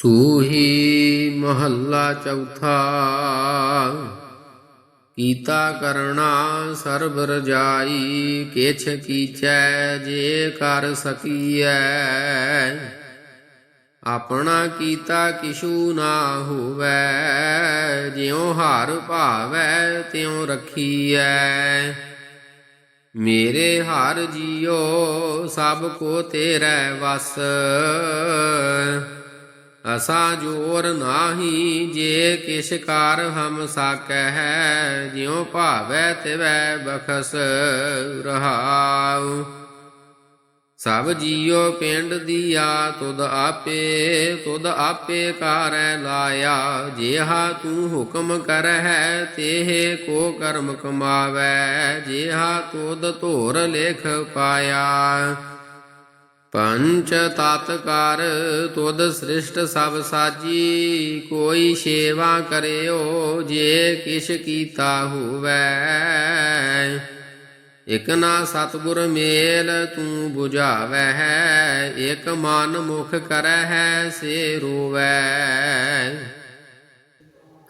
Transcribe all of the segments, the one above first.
ਸੂਹੀ ਮਹੱਲਾ ਚੌਥਾ। ਕੀਤਾ ਕਰਣਾ ਸਰਬ ਰਜਾਈ ਕਿਛ ਕੀਚੈ ਜੇ ਕਰ ਸਕੀਐ। ਆਪਣਾ ਕੀਤਾ ਕਿਛੂ ਨਾ ਹੋਵੇ, ਜਿਉ ਹਾਰ ਭਾਵੈ ਤਿਉ ਰਖੀਐ। ਮੇਰੇ ਹਰ ਜੀਉ ਸਭ ਕੋ ਤੇਰੇ ਵਸ। ਅਸਾ ਜੋਰ ਨਾਹੀ ਜੇ ਕਿਛ ਕਰ ਹਮ ਸਾਕੈ ਜਿਉ ਭਾਵੈ ਤਿਵੈ ਬਖਸ ਰਹਾਉ। ਸਭ ਜੀਉ ਪਿੰਡ ਦੀਆ, ਤੁਧ ਆਪੇ ਤੁਧ ਆਪੇ ਕਾਰੈ ਲਾਇਆ। ਜਿਹਾ ਤੂੰ ਹੁਕਮ ਕਰਹਿ, ਤੇਹ ਕੋ ਕਰਮ ਕਮਾਵੈ। ਜਿਹਾ ਤੁਧ ਧੋਰ ਲੇਖ ਪਾਇਆ। ਪੰਚ ਤਤ ਕਰ ਤੁਧ ਸ੍ਰਿਸ਼ਟ ਸਭ ਸਾਜੀ, ਕੋਈ ਸੇਵਾ ਕਰਿਓ ਜੇ ਕਿਛ ਕੀਤਾ ਹੋਵੇ। ਇਕ ਨਾ ਸਤਗੁਰ ਮੇਲ ਤੂੰ 부ਝਾਵੈ ਇਕ ਮਨ ਮੁਖ ਕਰਹਿ ਸੇ ਰੋਵੈ।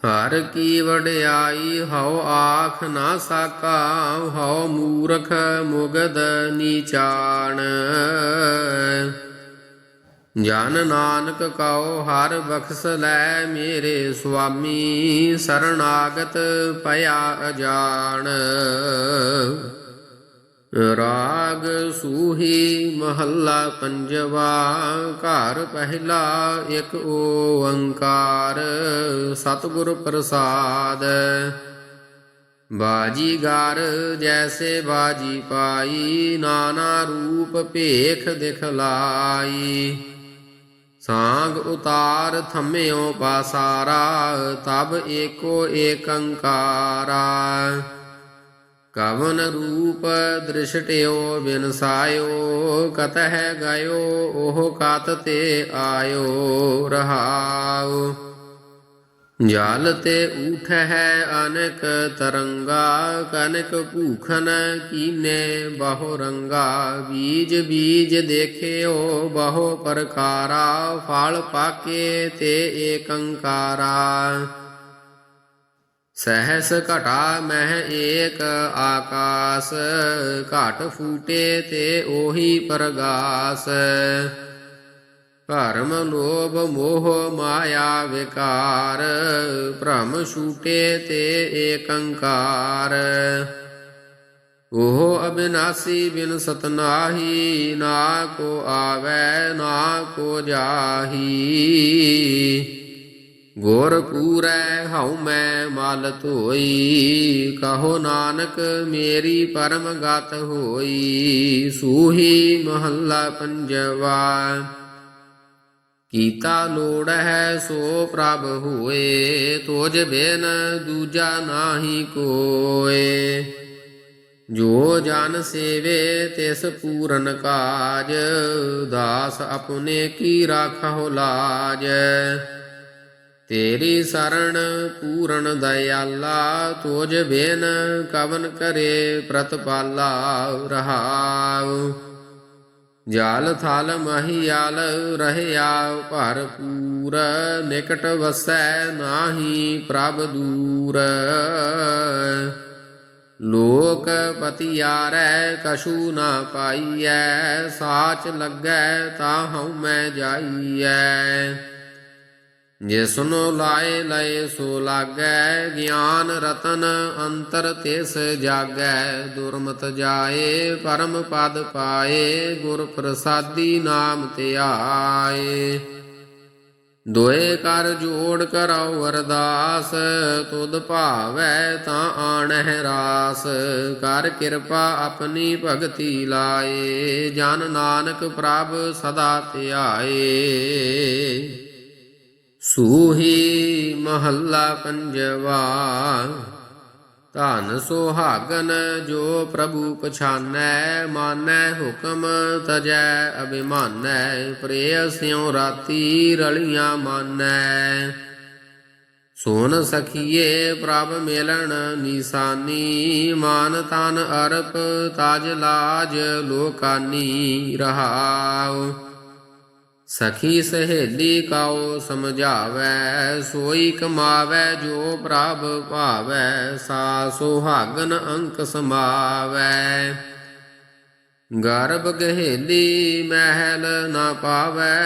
ਹਰ ਕੀ ਵਡਿਆਈ ਹਉ ਆਖ ਨਾ ਸਾਕਾ ਹਉ ਮੂਰਖ ਮੁਗਦ ਨੀਚਾਣ ਜਨ ਨਾਨਕ ਕਉ, ਹਰ ਬਖਸ ਲੈ ਮੇਰੇ ਸੁਆਮੀ, ਸਰਣਾਗਤ ਪਿਆ ਅਜਾਣ। ਰਾਗ ਸੂਹੀ ਮਹੱਲਾ ਪੰਜਵਾ, ਘਰ ਪਹਿਲਾ ਇੱਕ ਓੰਕਾਰ, ਸਤਿਗੁਰ ਪ੍ਰਸਾਦ। ਬਾਜੀਗਰ ਜੈਸੇ ਬਾਜੀ ਪਾਈ, ਨਾਨਾ ਰੂਪ ਭੇਖ ਦਿਖਲਾਈ। ਸਾਂਗ ਉਤਾਰ ਥੰਮਿਓ ਪਾਸਾਰਾ, ਤਬ ਏਕੋ ਏਕੰਕਾਰਾ। ਕਵਨ ਰੂਪ ਦ੍ਰਿਸ਼ਟਿਓ ਬਿਨਸਾਇਓ, ਕਤਹਿ ਗਇਓ, ਉਹ ਕਤ ਤੇ ਆਇਓ ਰਹਾਉ। ਜਲ ਤੇ ਊਠ ਹੈ ਅਨਕ ਤਰੰਗਾ, ਕਨਕ ਭੂਖਨ ਕੀਨੇ ਬਹੁ ਰੰਗਾ। ਬੀਜ ਬੀਜ ਦੇਖਿਓ ਬਹੁ ਪ੍ਰਕਾਰਾ ਫਲ ਪਾਕੇ ਤੇ ਏਕੰਕਾਰਾ। ਸਹਸ ਘਟਾ ਮਹਿ ਏਕ, ਆਕਾਸ ਘਟ ਫੂਟੇ ਤੇ ਉਹੀ ਪ੍ਰਗਾਸ। ਭਰਮ ਲੋਭ ਮੋਹ ਮਾਇਆ ਵਿਕਾਰ, ਭ੍ਰਮ ਛੂਟੇ ਤੇ ਏਕੰਕਾਰ। ਉਹ ਅਬਿਨਾਸੀ ਬਿਨ ਸਤਨਾਹੀ, ਨਾ ਕੋ ਆਵੈ, ਨਾ ਕੋ ਜਾਹੀ। ਗੁਰ ਪੂਰੈ ਹਉ ਮੈਂ ਮਲ ਧੋਈ ਕਹੋ ਨਾਨਕ ਮੇਰੀ ਪਰਮ ਗਤ ਹੋਈ, ਸੂਹੀ ਮਹੱਲਾ ਪੰਜਵਾ। ਕੀਤਾ ਲੋੜ ਹੈ ਸੋ ਪ੍ਰਭ ਹੋਏ ਤੋਜ ਬਿਨ ਦੂਜਾ ਨਾਹੀ ਕੋਏ। ਜੋ ਜਨ ਸੇਵੇ ਤਿਸ ਪੂਰਨ ਕਾਜ, ਦਾਸ ਆਪਣੇ ਕੀ ਰਾਖਹੁ ਲਾਜ। ਤੇਰੀ ਸਰਣ ਪੂਰਨ ਦਇਆਲਾ ਤੋਜ ਬਿਨ ਕਵਨ ਕਰੇ ਪ੍ਰਤਪਾਲਾ ਰਹਾਉ। ਜਾਲ ਥਲ ਮਹੀਆਲ ਰਹਿਆ ਭਰਪੂਰ ਨਿਕਟ ਵਸੈ ਨਾਹੀ ਪ੍ਰਭ ਦੂਰ। ਲੋਕ ਪਤਿਆਰੈ, ਕਛੂ ਨਾ ਪਾਈਐ, ਸਾਚ ਲੱਗੈ ਤਾ ਹਉ ਮੈਂ ਜਾਈਐ। ਜਿਸਨੋ ਲਾਏ ਲਏ ਸੋ ਲਾਗੈ, ਗਿਆਨ ਰਤਨ ਅੰਤਰ ਤਿਸ ਜਾਗੈ। ਦੁਰਮਤ ਜਾਏ, ਪਰਮ ਪਦ ਪਾਏ, ਗੁਰ ਪ੍ਰਸਾਦੀ ਨਾਮ ਧਿਆਏ ਦੋਏ ਕਰ ਜੋੜ ਕਰਾਉ ਅਰਦਾਸ, ਤੁਧ ਭਾਵੈ ਤਾਂ ਆਣਹਿ ਰਾਸ। ਕਰ ਕਿਰਪਾ ਆਪਣੀ ਭਗਤੀ ਲਾਏ, ਜਨ ਨਾਨਕ ਪ੍ਰਭ ਸਦਾ ਧਿਆਏ। ਸੂਹੀ ਮਹੱਲਾ ਪੰਜਵਾ, ਧਨ ਸੁਹਾਗਨ ਜੋ ਪ੍ਰਭੂ ਪਛਾਨੈ, ਮਾਨੈ ਹੁਕਮ ਤਜੈ, ਅਭਿਮਾਨੈ ਪ੍ਰੇਯਸਿਉ ਰਾਤੀ ਰਲੀਆਂ ਮਾਨੈ। ਸੋਨ ਸਖੀਏ ਪ੍ਰਭ ਮਿਲਣ ਨਿਸ਼ਾਨੀ, ਮਾਨ ਤਨ ਅਰਪ ਤਾਜ ਲਾਜ ਲੋਕਾਨੀ ਰਹਾਉ। ਸਖੀ ਸਹੇਲੀ ਕਾਉ ਸਮਝਾਵੈ, ਸੋਈ ਕਮਾਵੈ, ਜੋ ਪ੍ਰਭ ਭਾਵੈ, ਸਾ ਸੁਹਾਗਨ ਅੰਕ ਸਮਾਵੈ। ਗਰਭ ਗਹੇਲੀ ਮਹਿਲ ਨਾ ਪਾਵੈ,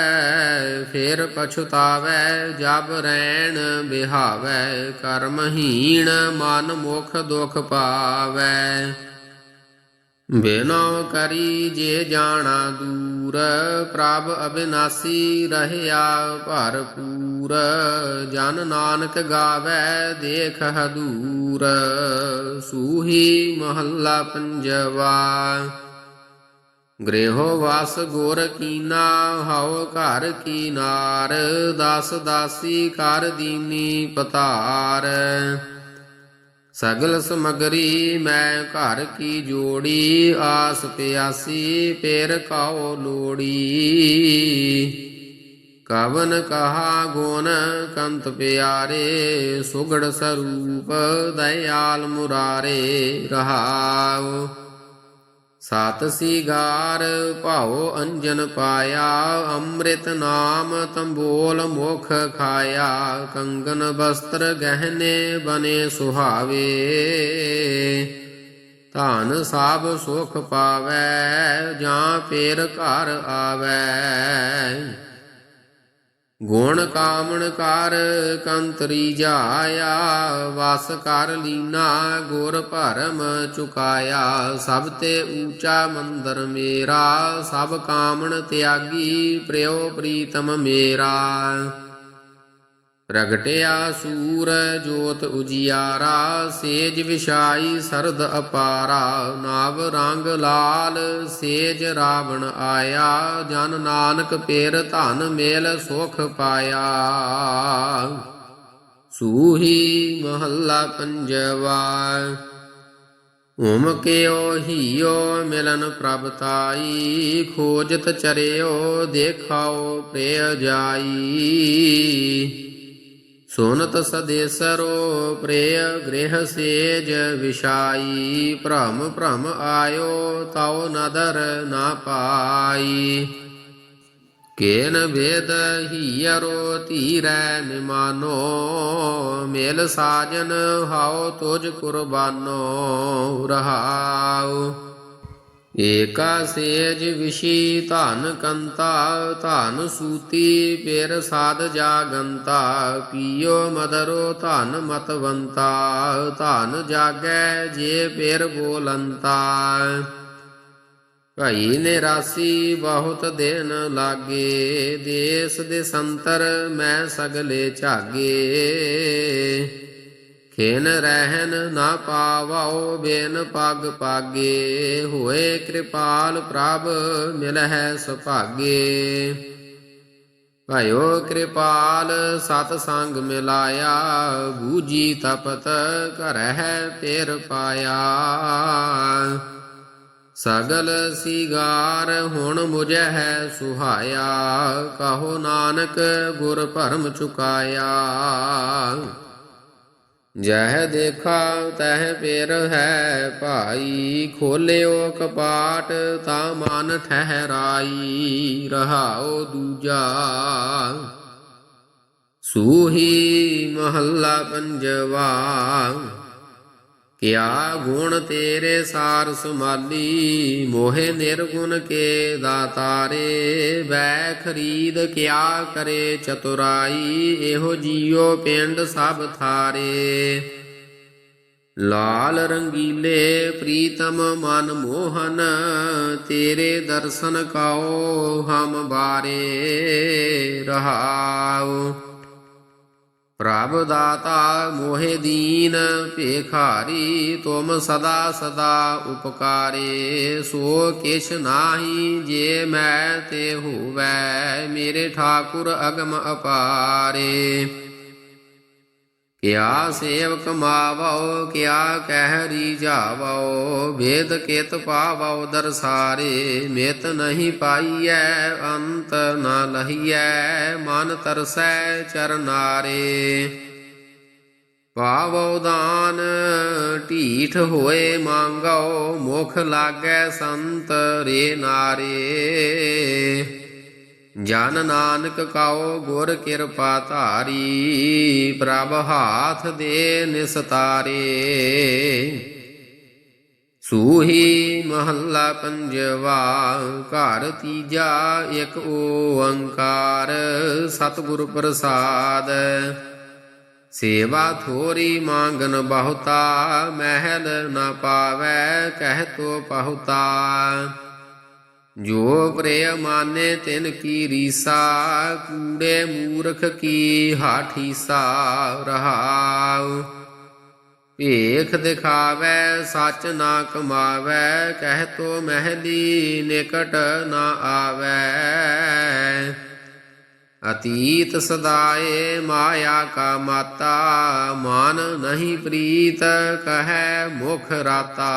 ਫਿਰ ਪਛਤਾਵੈ, ਜਬ ਰੈਣ ਬਿਹਾਵੈ ਕਰਮਹੀਣ ਮਨ ਮੁਖ ਦੁਖ ਪਾਵੈ। ਬਿਨੋ ਕਰੀ ਜੇ ਜਾਣਾ ਦੂਰ, ਪ੍ਰਭ ਅਬਿਨਾਸੀ ਰਹਿਆ ਭਰਪੂਰ। ਜਨ ਨਾਨਕ ਗਾਵੇ ਦੇਖ ਹਦੂਰ, ਸੂਹੀ ਮਹੱਲਾ ਪੰਜਵਾ। ਗ੍ਰਹਿ ਵਾਸ ਗੁਰ ਕੀਨਾ, ਹਉ ਘਰ ਕੀਨਾਰ, ਦਸ ਦਾਸੀ ਕਰ ਦੀਨੀ ਪਤਾਰ। ਸਗਲ ਸਮਗਰੀ ਮੈਂ ਘਰ ਕੀ ਜੋੜੀ, ਆਸ ਪਿਆਸੀ ਪੇਰ ਕਾਉ ਲੋੜੀ। ਕਵਨ ਕਹਾ ਗੁਣ ਕੰਤ ਪਿਆਰੇ, ਸੁਗੜ ਸਰੂਪ ਦਇਆਲ ਮੁਰਾਰੇ ਰਹਾਉ। ਸਤ ਸਿਗਾਰ ਭਾਉ ਅੰਜਨ ਪਾਇਆ, ਅੰਮ੍ਰਿਤ ਨਾਮ ਤੰਬੋਲ ਮੁਖ ਖਾਇਆ, ਕੰਗਨ ਵਸਤਰ ਗਹਿਨੇ ਬਨੇ ਸੁਹਾਵੇ। ਧਨ ਸਭ ਸੁਖ ਪਾਵੈ, ਜਾਂ ਪੇਰ ਘਰ ਆਵੈ। ਗੁਣ ਕਾਮਣ ਕਰ ਕੰਤਰੀ ਜਾਇਆ, ਵਸ ਕਰ ਲੀਨਾ, ਗੁਰ ਭਰਮ ਚੁਕਾਇਆ। ਸਭ ਤੇ ਊਚਾ ਮੰਦਰ ਮੇਰਾ, ਸਭ ਕਾਮਣ ਤਿਆਗੀ ਪ੍ਰਿਓ ਪ੍ਰੀਤਮ ਮੇਰਾ। ਪ੍ਰਗਟਿਆ ਸੂਰ ਜੋਤ ਉਜਿਆਰਾ, ਸੇਜ ਵਿਛਾਈ ਸਰਦ ਅਪਾਰਾ। ਨਾਵ ਰੰਗ ਲਾਲ, ਸੇਜ ਰਾਵਣ ਆਇਆ। ਜਨ ਨਾਨਕ ਪੇਰ ਧਨ ਮੇਲ ਸੁਖ ਪਾਇਆ। ਸੂਹੀ ਮਹੱਲਾ ਪੰਜਵਾ ਓਮ ਕਿਓ ਹੀਓ ਮਿਲਨ ਪ੍ਰਭ ਤਾਈ। ਖੋਜਤ ਚਰਿਓ, ਦੇਖਾਓ ਪ੍ਰਿਯ ਜਾਈ। ਸੁਨਤ ਸਦੇਸਰੋ ਪ੍ਰੇਯ ਗ੍ਰਹਿ ਸੇਜ ਵਿਸ਼ਾਈ ਭ੍ਰਮ ਭ੍ਰਮ ਆਇਓ ਤਉ ਨਦਰ ਨਾ ਪਾਈ। ਕੇਨ ਵੇਦ ਹੀਰੋ ਧੀਰੈ ਨਿਮਾਨੋ, ਮੇਲ ਸਾਜਨ ਹਾਉ ਤੁਜ ਕੁਰਬਾਨੋ, ਰਹਾਉ। ਏਕਾ ਸੇਜ ਵਿਸ਼ੀ ਧਨ ਕੰਤਾ, ਧਨ ਸੂਤੀ ਪੇਰ ਸਾਧ ਜਾਗੰਤਾ ਪੀਓ ਮਦਰੋ ਧਨ ਮਤਵੰਤਾ, ਧਨ ਜਾਗੈ ਜੇ ਪੇਰ ਬੋਲੰਤਾ। ਭਈ ਨਿਰਾਸੀ ਬਹੁਤ ਦਿਨ ਲਾਗੇ, ਦੇਸ ਦੇ ਸੰਤਰ ਮੈਂ ਸਗਲੇ ਝਾਗੇ। ਖੇਨ ਰਹਿਨ ਨਾ ਪਾਵੋ ਬੇਨ ਪਗ ਪਾਗੇ। ਹੋਏ ਕਿਰਪਾਲ ਪ੍ਰਭ, ਮਿਲਹਿ ਸੁਭਾਗੇ। ਭਾਇਓ ਕਿਰਪਾਲ, ਸਤ ਸੰਗ ਮਿਲਾਇਆ ਬੂਜੀ ਤਪਤ ਘਰਹਿ ਪੇਰ ਪਾਇਆ। ਸਗਲ ਸ਼ਿਗਾਰ ਹੁਣ ਮੁਝੈ ਹੈ ਸੁਹਾਇਆ, ਕਹੋ ਨਾਨਕ ਗੁਰ ਭਰਮ ਚੁਕਾਇਆ। ਜਹ ਦੇਖਾ ਤਹ ਪੇਰ ਹੈ ਭਾਈ, ਖੋਲਿਓ ਕਪਾਟ ਤਾਂ ਮਨ ਠਹਿਰਾਈ ਰਹਾਓ ਦੂਜਾ। ਸੂਹੀ ਮਹੱਲਾ ਪੰਜਵਾ। ਕਿਆ ਗੁਣ ਤੇਰੇ ਸਾਰ ਸੁਮਾਲੀ ਮੋਹਿ ਨਿਰਗੁਣ ਕੇ ਦਾਤਾਰੇ ਵੈ ਖਰੀਦ ਕਿਆ ਕਰੇ ਚਤੁਰਾਈ, ਇਹੋ ਜੀਉ ਪਿੰਡ ਸਭ ਥਾਰੇ। ਲਾਲ ਰੰਗੀਲੇ ਪ੍ਰੀਤਮ ਮਨ ਮੋਹਨ, ਤੇਰੇ ਦਰਸ਼ਨ ਕਾਓ ਹਮ ਬਾਰੇ ਰਹਾਓ। ਪ੍ਰਭ ਦਾਤਾ ਮੋਹਿ ਦੀਨ, ਭੇਖਾਰੀ ਤੁਮ ਸਦਾ ਸਦਾ ਉਪਕਾਰੇ। ਸੋ ਕਿਛ ਨਾਹੀ ਜੇ ਮੈਂ ਤੇ ਹੋਵੈ, ਮੇਰੇ ਠਾਕੁਰ ਅਗਮ ਅਪਾਰੇ। ਕਿਆ ਸੇਵਕ ਮਾਵੋ ਕਿਆ ਕਹਿ ਰੀਝਾਵੋ ਵੇਦ ਕਿਤ ਪਾਵੋ ਦਰਸਾਰੇ ਮਿਤ ਨਹੀਂ ਪਾਈਐ, ਅੰਤ ਨਾ ਲਹੀਐ, ਮਨ ਤਰਸੈ ਚਰਨਾਰੇ। ਪਾਵੋ ਦਾਨ, ਢੀਠ ਹੋਏ ਮੰਗੋ ਮੁਖ ਲਾਗੈ ਸੰਤ ਰੇ ਨਾਰੇ। ਜਨ ਨਾਨਕ ਕਾਓ ਗੁਰ ਕਿਰਪਾ ਧਾਰੀ, ਪ੍ਰਭ ਹਾਥ ਦੇ ਨਿਸਤਾਰੇ ਸੂਹੀ ਮਹੱਲਾ ਪੰਜਵਾ, ਘਰ ਤੀਜਾ, ਇੱਕ ਓੰਕਾਰ, ਸਤਿਗੁਰ ਪ੍ਰਸਾਦ। ਸੇਵਾ ਥੋਰੀ ਮੰਗਨ ਬਹੁਤਾ, ਮਹਿਲ ਨਾ ਪਾਵੈ, ਕਹਿ ਤੋ ਪਹੁਤਾ ਜੋ ਪ੍ਰਿਯ ਮਾਨੇ ਤਿਨ ਕੀ ਰੀਸਾ, ਕੂੜੇ ਮੂਰਖ ਕੀ ਹਾਠੀਸਾ ਰਹਾਉ ਭੇਖ ਦਿਖਾਵੈ, ਸੱਚ ਨਾ ਕਮਾਵੈ, ਕਹਿ ਤੋ ਮਹਿਲੀ ਨਿਕਟ ਨਾ ਆਵੈ। ਅਤੀਤ ਸਦਾਏ ਮਾਇਆ ਕਾ ਮਾਤਾ, ਮਾਨ ਨਹੀਂ ਪ੍ਰੀਤ, ਕਹੈ ਮੁਖ ਰਾਤਾ।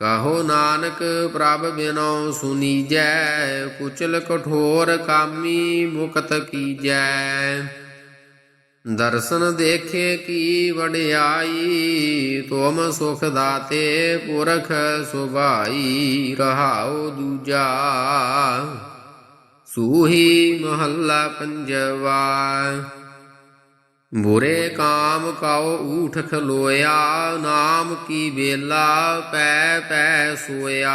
ਕਹੋ ਨਾਨਕ ਪ੍ਰਭ ਬਿਨੋ ਸੁਨੀਜੈ, ਕੁਚਲ ਕਠੋਰ ਕਾਮੀ ਮੁਕਤ ਕੀਜੈ। ਦਰਸ਼ਨ ਦੇਖੇ ਕੀ ਵਡਿਆਈ, ਤੁਮ ਸੁਖ ਦਾਤੇ ਪੁਰਖ ਸੁਭਾਈ, ਰਹਾਉ ਦੂਜਾ। ਸੂਹੀ ਮਹੱਲਾ ਪੰਜਵਾ ਬੁਰੇ ਕਾਮ ਕਾਉ ਊਠ ਖਲੋਇਆ ਨਾਮ ਕੀ ਵੇਲਾ ਪੈ ਪੈ ਸੋਇਆ।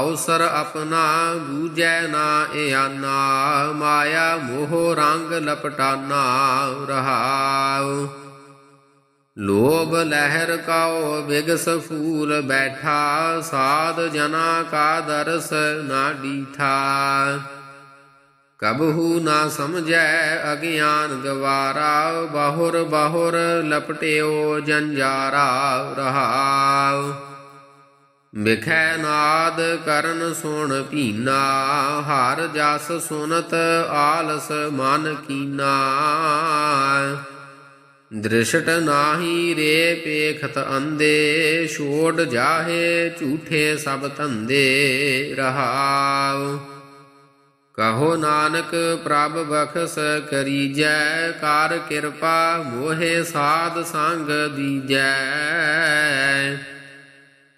ਅਵਸਰ ਆਪਣਾ ਦੂਜੈ ਨਾ ਇਆਨਾ, ਮਾਇਆ ਮੋਹ ਰੰਗ ਲਪਟਾਨਾ ਰਹਾਉ। ਲੋਭ ਲਹਿਰ ਕਾਉ ਬਿਗਸ ਫੂਲ ਬੈਠਾ, ਸਾਧ ਜਨਾ ਕਾ ਦਰਸ ਨਾ ਡੀਠਾ। ਕਬਹੂ ਨਾ ਸਮਝੈ ਅਗਿਆਨ ਗਵਾਰਾ, ਬਾਹੁਰ ਬਾਹੁਰ ਲਪਟਿਓ ਜੰਜਾਰਾ ਰਹਾਉ। ਵਿਖੈ ਨਾਦ ਕਰਨ ਸੁਣ ਪੀਨਾ ਹਰ ਜਸ ਸੁਨਤ ਆਲਸ ਮਨ ਕੀਨਾ। ਦ੍ਰਿਸ਼ਟ ਨਾਹੀ ਰੇ ਪੇਖਤ ਅੰਦੇ, ਛੋੜ ਜਾਹੇ ਝੂਠੇ ਸਭ ਧੰਦੇ ਰਹਾਉ। ਕਹੋ ਨਾਨਕ ਪ੍ਰਭ ਬਖਸ ਕਰੀਜੈ, ਕਰ ਕਿਰਪਾ ਮੋਹਿ ਸਾਧ ਸੰਗ ਦੀਜੈ।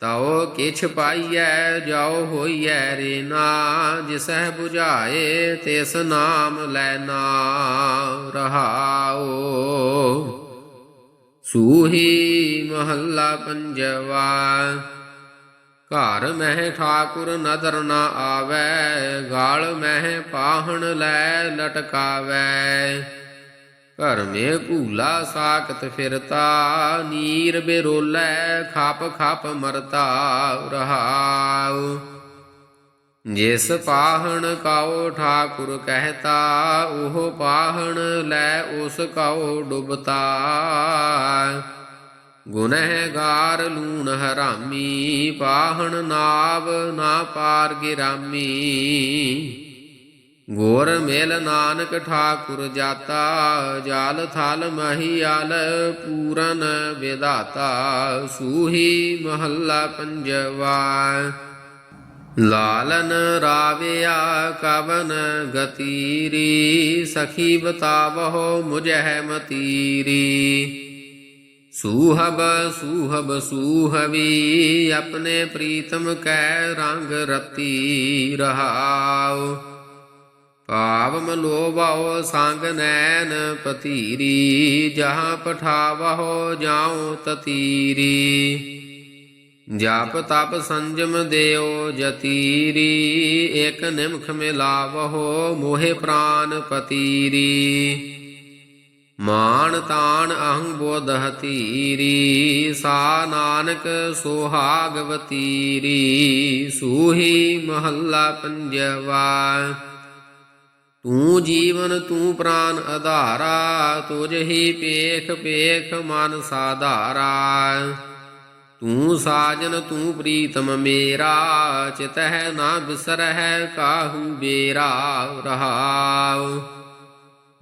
ਤਉ ਕਿਛ ਪਾਈਐ, ਜਾਉ ਹੋਈਐ ਰੇ ਨਾ, ਜਿਸਹਿ 부ਝਾਏ ਤਿਸ ਨਾਮ ਲੈਨਾ ਰਹਾਉ। ਸੂਹੀ ਮਹੱਲਾ ਪੰਜਵਾ ਘਰ ਮਹਿ ਠਾਕੁਰ ਨਦਰ ਨਾ ਆਵੈ, ਗਾਲ ਮਹਿ ਪਾਹਣ ਲੈ ਲਟਕਾਵੈ। ਘਰ ਮੇ ਭੂਲਾ ਸਾਖਤ ਫਿਰਤਾ, ਨੀਰ ਬਿਰੋਲੇ ਖਪ ਖਪ ਮਰਤਾ ਰਹਾਉ। ਜਿਸ ਪਾਹਣ ਕਾਉ ਠਾਕੁਰ ਕਹਿਤਾ, ਉਹ ਪਾਹਣ ਲੈ ਉਸ ਕਾਉ ਡੁਬਤਾ। ਗੁਨਹਗਾਰ ਲੂਣ ਹਰਾਮੀ, ਪਾਹਣ ਨਾਵ ਨਾ ਪਾਰ ਗਿਰਾਮੀ। ਗੋਰ ਮੇਲ ਨਾਨਕ ਠਾਕੁਰ ਜਾਤਾ, ਜਾਲ ਥਲ ਮਹੀਆਲ ਪੂਰਨ ਵਿਦਾਤਾ ਸੂਹੀ ਮਹੱਲਾ ਪੰਜਵਾ, ਲਾਲਨ ਰਾਵਿਆ ਕਵਨ ਗਤੀਰੀ, ਸਖੀ ਬਤਾਵਹੁ ਮੁਝਹਿ ਮਤੀਰੀ। ਸੂਹਬ ਸੂਹਬ ਸੂਹਵੀ, ਆਪਣੇ ਪ੍ਰੀਤਮ ਕੈ ਰੰਗ ਰਤੀ ਰਹਾਉ। ਪਾਵ ਮਲੋਵਾਓ ਸੰਗ ਨੈਣ ਪਤੀਰੀ, ਜਹਾਂ ਪਠਾਵਹੁ ਜਾਉ ਤਤੀਰੀ। ਜਾਪ ਤਪ ਸੰਜਮ ਦਿਓ ਜਤੀਰੀ ਇਕ ਨਿਮਖ ਮਿਲਾਵਹੁ ਮੋਹਿ ਪ੍ਰਾਨ ਪਤੀਰੀ। ਮਾਨ ਤਾਨ ਅਹੰ ਬੋਧ ਹਤੀਰੀ, ਸਾ ਨਾਨਕ ਸੁਹਾਗਵਤੀਰੀ, ਸੂਹੀ ਮਹੱਲਾ ਪੰਜਵਾ। ਤੂੰ ਜੀਵਨ ਤੂੰ ਪ੍ਰਾਨ ਆਧਾਰਾ ਤੁਝ ਹੀ ਪੇਖ ਪੇਖ ਮਨ ਸਾਧਾਰਾ। ਤੂੰ ਸਾਜਨ ਤੂੰ ਪ੍ਰੀਤਮ ਮੇਰਾ, ਚਿਤਹਿ ਨਾ ਬਿਸਰਹਿ ਕਾਹੂ ਬੇਰਾ ਰਹਾਉ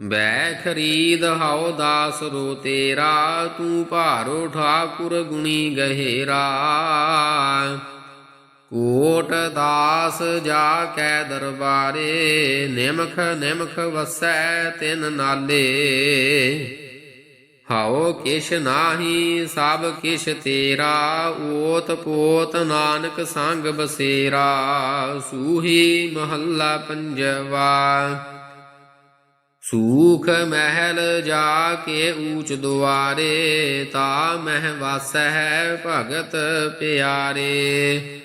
ਬੈ ਖਰੀਦ ਹਉ ਦਾਸ ਰੋ ਤੇਰਾ, ਤੂੰ ਭਾਰੋ ਠਾਕੁਰ ਗੁਣੀ ਗਹਿਰਾ। ਕੋਟ ਦਾਸ ਜਾ ਕੈ ਦਰਬਾਰੇ, ਨਿਮਖ ਨਿਮਖ ਵਸੈ ਤਿਨ ਨਾਲੇ। ਹਉ ਕਿਛ ਨਾਹੀ, ਸਭ ਕਿਛ ਤੇਰਾ, ਓਤ ਪੋਤ ਨਾਨਕ ਸੰਗ ਬਸੇਰਾ। ਸੂਹੀ ਮਹੱਲਾ ਪੰਜਵਾ। ਸੂਖ ਮਹਿਲ ਜਾ ਕੇ ਊਚ ਦੁਆਰੇ, ਤਾ ਮਹਿ ਵਾਸੈ ਭਗਤ ਪਿਆਰੇ।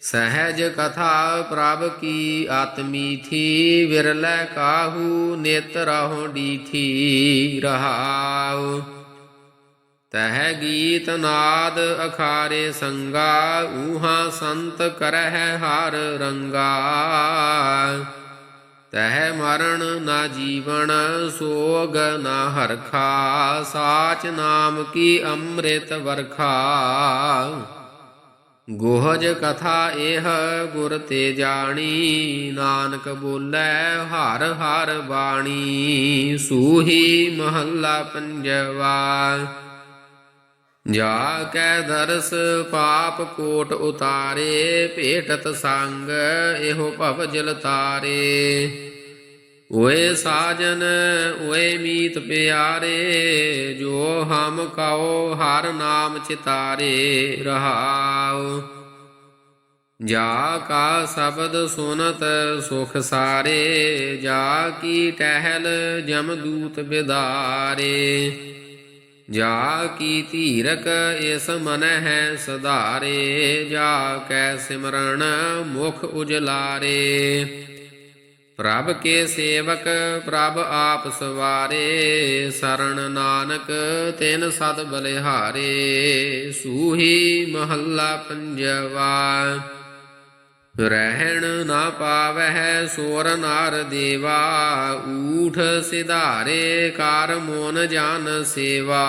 ਸਹਿਜ ਕਥਾ ਪ੍ਰਭ ਕੀ ਆਤ ਮੀਠੀ ਵਿਰਲੇ ਕਾਹੂ ਨੇਤਰਹੁ ਡੀਠੀ ਰਹਾਉ। ਤਹ ਗੀਤ ਨਾਦ ਅਖਾਰੇ ਸੰਗਾ, ਊਹਾ ਸੰਤ ਕਰਹਿ ਹਰ ਰੰਗਾ। ਤਹਿ ਮਰਨ ਨਾ ਜੀਵਨ, ਸੋਗ ਨਾ ਹਰਖਾ, ਸਾਚ ਨਾਮ ਕੀ ਅੰਮ੍ਰਿਤ ਵਰਖਾ। ਗੋਹਜ ਕਥਾ ਇਹ ਗੁਰ ਤੇ ਜਾਣੀ, ਨਾਨਕ ਬੋਲੇ ਹਰ ਹਰ ਬਾਣੀ, ਸੂਹੀ ਮਹੱਲਾ ਪੰਜਵਾ। ਜਾ ਕੈ ਦਰਸ ਪਾਪ ਕੋਟ ਉਤਾਰੇ, ਭੇਟਤ ਸੰਗ ਇਹੋ ਭਵ ਜਲ ਤਾਰੇ। ਓਏ ਸਾਜਨ, ਓਏ ਮੀਤ ਪਿਆਰੇ, ਜੋ ਹਮ ਕਉ ਹਰ ਨਾਮ ਚਿਤਾਰੇ ਰਹਾਉ ਜਾ ਕਾ ਸ਼ਬਦ ਸੁਨਤ ਸੁਖ ਸਾਰੇ, ਜਾ ਕੀ ਟਹਿਲ ਜਮਦੂਤ ਬਿਦਾਰੇ। ਜਾ ਕੀ ਧੀਰਕ ਇਸ ਮਨ ਹੈ ਸਧਾਰੇ, ਜਾ ਕੈ ਸਿਮਰਨ ਮੁਖ ਉਜਲਾਰੇ। ਪ੍ਰਭ ਕੇ ਸੇਵਕ, ਪ੍ਰਭ ਆਪ ਸਵਾਰੇ ਸਰਣ ਨਾਨਕ ਤਿਨ ਸਦ ਬਲਿਹਾਰੇ, ਸੂਹੀ ਮਹੱਲਾ ਪੰਜਵਾ। ਰਹਿਣ ਨਾ ਪਾਵਹਿ ਸੋਰ ਨਾਰ ਦੇਵਾ, ਊਠ ਸਿਧਾਰੇ ਕਾਰ ਮੋਨ ਜਾਨ ਸੇਵਾ।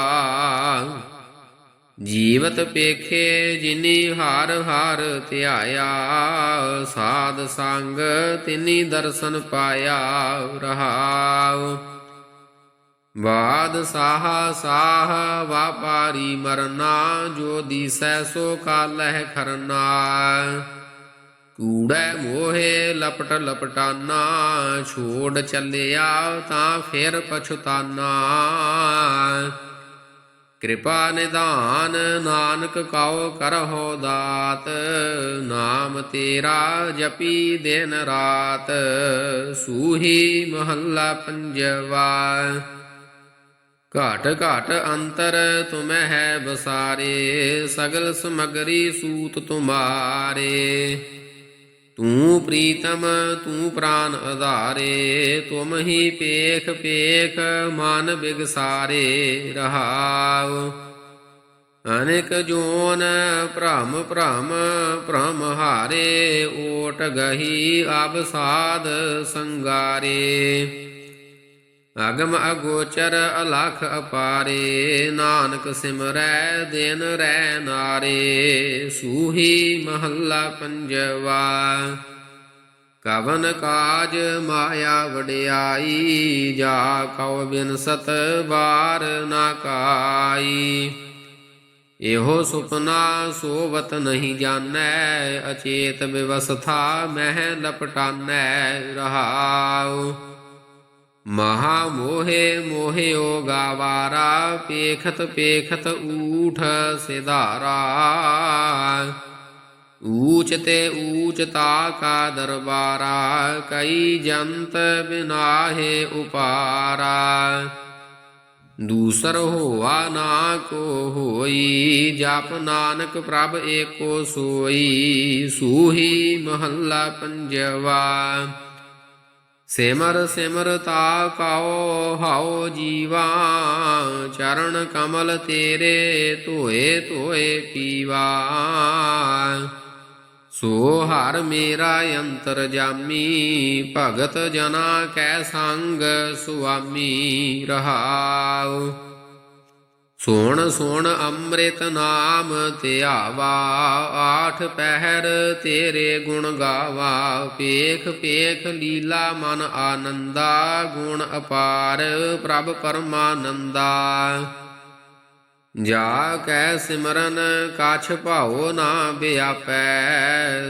ਜੀਵਤ ਪੇਖੇ ਜਿਨੀ ਹਾਰ ਹਾਰ ਧਿਆਇਆ, ਸਾਧ ਸੰਗ ਤਿਨੀ ਦਰਸ਼ਨ ਪਾਇਆ ਰਹਾਉ। ਬਾਦ ਸਾਹ ਸਾਹ ਵਾਪਾਰੀ ਮਰਨਾ, ਜੋ ਦੀਸੈ ਸੋ ਕਾਲਹਿ ਖਰਨਾ। ਕੂੜੈ ਮੋਹੇ ਲਪਟ ਲਪਟਾਨਾ, ਛੋੜ ਚੱਲਿਆ ਤਾਂ ਫਿਰ ਪਛਤਾਨਾ। ਕਿਰਪਾ ਨਿਧਾਨ ਨਾਨਕ ਕਉ ਕਰਹੁ ਦਾਤ, ਨਾਮ ਤੇਰਾ ਜਪੀ ਦਿਨ ਰਾਤ, ਸੂਹੀ ਮਹੱਲਾ ਪੰਜਵਾ। ਘਾਟ ਘਾਟ ਅੰਤਰ ਤੁਮੈ ਹੈ ਬਸਾਰੇ, ਸਗਲ ਸਮਗਰੀ ਸੂਤ ਤੁਮਾਰੇ। ਤੂੰ ਪ੍ਰੀਤਮ, ਤੂੰ ਪ੍ਰਾਨ ਆਧਾਰੇ, ਤੁਮ ਹੀ ਪੇਖ ਪੇਖ ਮਨ ਬਿਗਸਾਰੇ ਰਹਾਉ। ਅਨੇਕ ਜੋਨ ਭ੍ਰਮ ਭ੍ਰਮ ਭ੍ਰਮ ਹਾਰੇ, ਓਟ ਗਹੀ ਅਬ ਸਾਧ ਸੰਗਾਰੇ। ਅਗਮ ਅਗੋਚਰ ਅਲਖ ਅਪਾਰੇ, ਨਾਨਕ ਸਿਮਰੈ ਦਿਨ ਰੈ ਨਾਰੇ, ਸੂਹੀ ਮਹੱਲਾ ਪੰਜਵਾ। ਕਵਨ ਕਾਜ ਮਾਇਆ ਵਡਿਆਈ, ਜਾ ਕਉ ਬਿਨ ਸਤ ਬਾਰ ਨਾ ਕਾਈ। ਇਹੋ ਸੁਪਨਾ ਸੋਵਤ ਨਹੀਂ ਜਾਣੈ, ਅਚੇਤ ਵਿਵਸਥਾ ਮਹਿ ਲਪਟਾਨੈ ਰਹਾਉ। ਮਹਾ ਮੋਹੇ ਮੋਹਿਓ ਗਾਵਾਰਾ, ਪੇਖਤ ਪੇਖਤ ਊਠ ਸਿਧਾਰਾ। ਊਚ ਤੇ ਊਚ ਤਾ ਕਾ ਦਰਬਾਰਾ, ਕਈ ਜੰਤ ਬਿਨਾਹੇ ਉਪਾਰਾ। ਦੂਸਰ ਹੋਆ ਨਾ ਕੋ ਹੋਈ, ਜਪ ਨਾਨਕ ਪ੍ਰਭ ਏਕੋ ਸੋਈ, ਸੂਹੀ ਮਹੱਲਾ ਪੰਜਵਾ। ਸਿਮਰ ਸਿਮਰ ਤਾ ਕਾਓ ਹਾਓ ਜੀਵਾ, ਚਰਨ ਕਮਲ ਤੇਰੇ ਧੋਏ ਧੋਏ ਪੀਵਾ। ਸੋ ਹਰ ਮੇਰਾ ਅੰਤਰ ਜਾਮੀ, ਭਗਤ ਜਨਾ ਕੈ ਸੰਗ ਸੁਆਮੀ ਰਹਾਉ। ਸੋਣ ਸੋਣ ਅੰਮ੍ਰਿਤ ਨਾਮ ਧਿਆਵਾ ਆਠ ਪਹਿਰ ਤੇਰੇ ਗੁਣ ਗਾਵਾ। ਪੇਖ ਪੇਖ ਲੀਲਾ ਮਨ ਆਨੰਦਾ, ਗੁਣ ਅਪਾਰ ਪ੍ਰਭ ਪਰਮਾਨੰਦਾ। ਜਾ ਕੈ ਸਿਮਰਨ, ਕਾਛ ਭਾਉ ਨਾ ਬਿਆਪੈ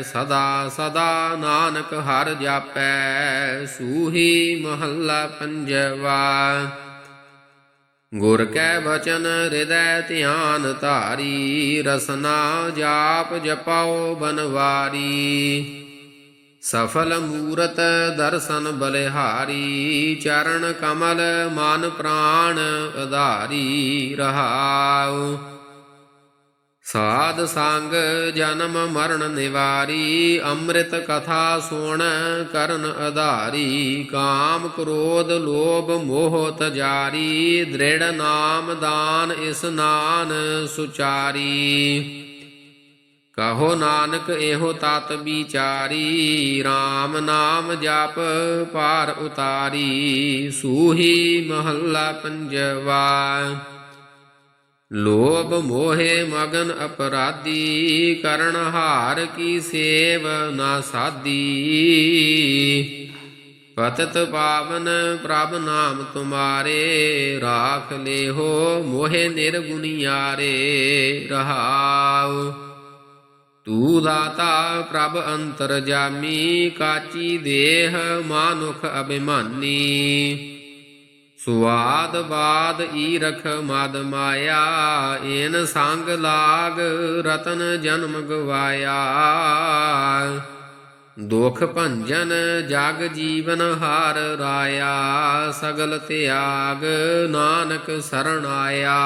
ਸਦਾ ਸਦਾ ਨਾਨਕ ਹਰ ਜਾਪੈ। ਸੂਹੀ ਮਹੱਲਾ ਪੰਜਵਾ ਗੁਰ ਕੈ ਬਚਨ ਹਿਰਦੈ ਧਿਆਨ ਧਾਰੀ, ਰਸਨਾ ਜਾਪ ਜਪਾਓ ਬਨਵਾਰੀ। ਸਫਲ ਮੂਰਤ ਦਰਸ਼ਨ ਬਲਿਹਾਰੀ, ਚਰਨ ਕਮਲ ਮਨ ਪ੍ਰਾਣ ਆਧਾਰੀ ਰਹਾਉ। ਸਾਧ ਸੰਗ ਜਨਮ ਮਰਨ ਨਿਵਾਰੀ, ਅੰਮ੍ਰਿਤ ਕਥਾ ਸੁਣ ਕਰਨ ਆਧਾਰੀ ਕਾਮ ਕ੍ਰੋਧ ਲੋਭ ਮੋਹ ਤਜਾਰੀ, ਦ੍ਰਿੜ ਨਾਮ ਦਾਨ ਇਸਨਾਨ ਸੁਚਾਰੀ। ਕਹੋ ਨਾਨਕ ਇਹੋ ਤਤ ਵਿਚਾਰੀ RAM ਨਾਮ ਜਪ ਪਾਰ ਉਤਾਰੀ, ਸੂਹੀ ਮਹੱਲਾ ਪੰਜਵਾ। ਲੋਭ ਮੋਹੇ ਮਗਨ ਅਪਰਾਧੀ, ਕਰਨ ਹਾਰ ਕੀ ਸੇਵ ਨਾ ਸਾਦੀ। ਪਤਤ ਪਾਵਨ ਪ੍ਰਭ ਨਾਮ ਤੁਮਾਰੇ, ਰਾਖ ਲੇਹੋ ਮੋਹਿ ਨਿਰਗੁਣਿਆਰੇ, ਰਹਾਉ। ਤੂ ਦਾਤਾ ਪ੍ਰਭ ਅੰਤਰ ਜਾਮੀ, ਕਾਚੀ ਦੇਹ ਮਾਨੁਖ ਅਭਿਮਾਨੀ। ਸੁਆਦ ਬਾਦ ਈ ਰਖ ਮਦ ਮਾਇਆ, ਏਨ ਸੰਗ ਲਾਗ ਰਤਨ ਜਨਮ ਗਵਾਇਆ। ਦੁਖ ਭੰਜਨ ਜਗ ਜੀਵਨ ਹਾਰ ਰਾਇਆ, ਸਗਲ ਤਿਆਗ ਨਾਨਕ ਸਰਣ ਆਇਆ।